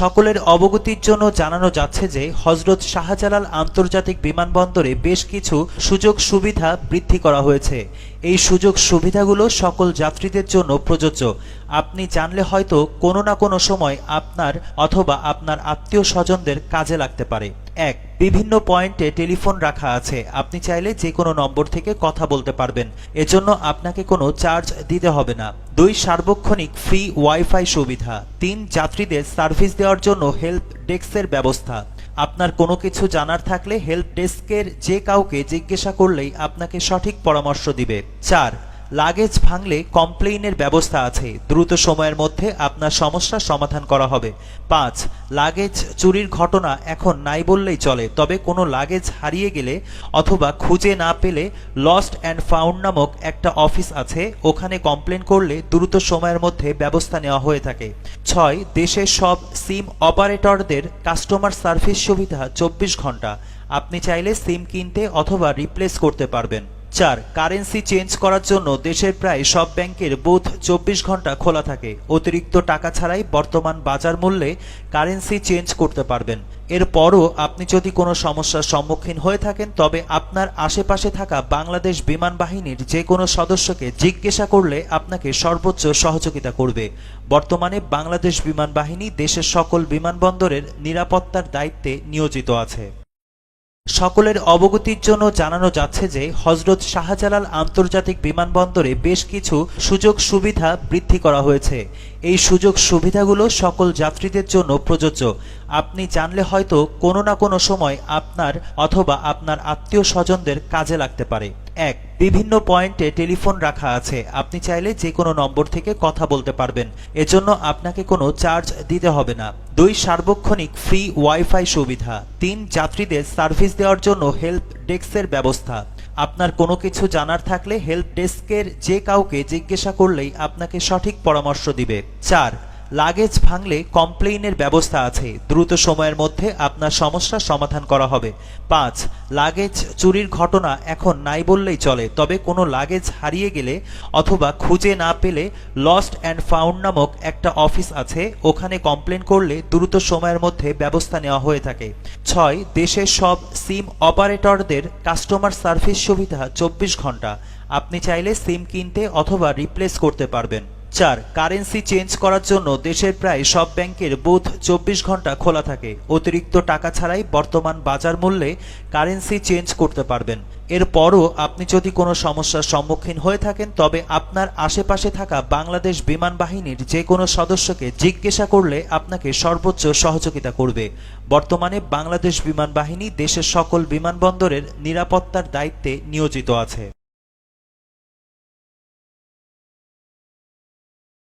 সকলের অবগতির জন্য জানানো যাচ্ছে যে হজরত শাহজালাল আন্তর্জাতিক বিমানবন্দরে বেশ কিছু সুযোগ সুবিধা বৃদ্ধি করা হয়েছে। এই সুযোগ সুবিধাগুলো সকল যাত্রীদের জন্য প্রযোজ্য। আপনি জানলে হয়তো কোনো না কোনো সময় আপনার অথবা আপনার আত্মীয় স্বজনদের কাজে লাগতে পারে। এক, বিভিন্ন পয়েন্টে টেলিফোন রাখা আছে। আপনি চাইলে যে কোনো নম্বর থেকে কথা বলতে পারবেন। এজন্য আপনাকে কোনো চার্জ দিতে হবে না। দুই, সার্বক্ষণিক ফ্রি ওয়াইফাই সুবিধা। তিন, যাত্রীদের সার্ভিস দেওয়ার জন্য হেল্প ডেস্কের ব্যবস্থা। আপনার কোনো কিছু জানার থাকলে হেল্প ডেস্কের যে কাউকে জিজ্ঞাসা করলেই আপনাকে সঠিক পরামর্শ দিবে। চার লাগেজ ভাঙলে কমপ্লেইনের ব্যবস্থা আছে। দ্রুত সময়ের মধ্যে আপনার সমস্যার সমাধান করা হবে। পাঁচ লাগেজ চুরির ঘটনা এখন নাই বললেই চলে। তবে কোনো লাগেজ হারিয়ে গেলে অথবা খুঁজে না পেলে লস্ট অ্যান্ড ফাউন্ড নামক একটা অফিস আছে। ওখানে কমপ্লেন করলে দ্রুত সময়ের মধ্যে ব্যবস্থা নেওয়া হয়ে থাকে। ছয়, দেশের সব সিম অপারেটরদের কাস্টমার সার্ভিস সুবিধা চব্বিশ ঘণ্টা। আপনি চাইলে সিম কিনতে অথবা রিপ্লেস করতে পারবেন। চার কারেন্সি চেঞ্জ করার জন্য দেশের প্রায় সব ব্যাংকের বুথ চব্বিশ ঘণ্টা খোলা থাকে। অতিরিক্ত টাকা ছাড়াই বর্তমান বাজার মূল্যে কারেন্সি চেঞ্জ করতে পারবেন। এরপরও আপনি যদি কোনো সমস্যার সম্মুখীন হয়ে থাকেন, তবে আপনার আশেপাশে থাকা বাংলাদেশ বিমান বাহিনীর যে কোনো সদস্যকে জিজ্ঞাসা করলে আপনাকে সর্বোচ্চ সহযোগিতা করবে। বর্তমানে বাংলাদেশ বিমান বাহিনী দেশের সকল বিমানবন্দরের নিরাপত্তার দায়িত্বে নিয়োজিত আছে। সকলের অবগতির জন্য জানানো যাচ্ছে যে হজরত শাহজালাল আন্তর্জাতিক বিমানবন্দরে বেশ কিছু সুযোগ সুবিধা বৃদ্ধি করা হয়েছে। এই সুযোগ সুবিধাগুলো সকল যাত্রীদের জন্য প্রযোজ্য। আপনি জানলে হয়তো কোনো না কোনো সময় আপনার অথবা আপনার আত্মীয় স্বজনদের কাজে লাগতে পারে। এক, বিভিন্ন পয়েন্টে টেলিফোন রাখা আছে। আপনি চাইলে যে কোনো নম্বর থেকে কথা বলতে পারবেন। এজন্য আপনাকে কোনো চার্জ দিতে হবে না। দুই, সার্বক্ষণিক ফ্রি ওয়াইফাই সুবিধা। তিন, যাত্রীদের সার্ভিস দেওয়ার জন্য হেল্প ডেস্কের ব্যবস্থা। আপনার কোনো কিছু জানার থাকলে হেল্প ডেস্কের যে কাউকে জিজ্ঞাসা করলেই আপনাকে সঠিক পরামর্শ দিবে। চার লাগেজ ভাঙলে কমপ্লেইনের ব্যবস্থা আছে। দ্রুত সময়ের মধ্যে আপনার সমস্যার সমাধান করা হবে। পাঁচ, লাগেজ চুরির ঘটনা এখন নাই বললেই চলে, তবে কোনো লাগেজ হারিয়ে গেলে অথবা খুঁজে না পেলে লস্ট অ্যান্ড ফাউন্ড নামক একটা অফিস আছে, ওখানে কমপ্লেন করলে দ্রুত সময়ের মধ্যে ব্যবস্থা নেওয়া হয়ে থাকে। ছয়, দেশের সব সিম অপারেটরদের কাস্টমার সার্ভিস সুবিধা চব্বিশ ঘণ্টা। আপনি চাইলে সিম কিনতে অথবা রিপ্লেস করতে পারবেন। চার কারেন্সি চেঞ্জ করার জন্য দেশের প্রায় সব ব্যাংকের বুথ চব্বিশ ঘণ্টা খোলা থাকে। অতিরিক্ত টাকা ছাড়াই বর্তমান বাজার মূল্যে কারেন্সি চেঞ্জ করতে পারবেন। এরপরও আপনি যদি কোনো সমস্যার সম্মুখীন হয়ে থাকেন, তবে আপনার আশেপাশে থাকা বাংলাদেশ বিমান বাহিনীর যে কোনো সদস্যকে জিজ্ঞাসা করলে আপনাকে সর্বোচ্চ সহযোগিতা করবে। বর্তমানে বাংলাদেশ বিমান বাহিনী দেশের সকল বিমানবন্দরের নিরাপত্তার দায়িত্বে নিয়োজিত আছে।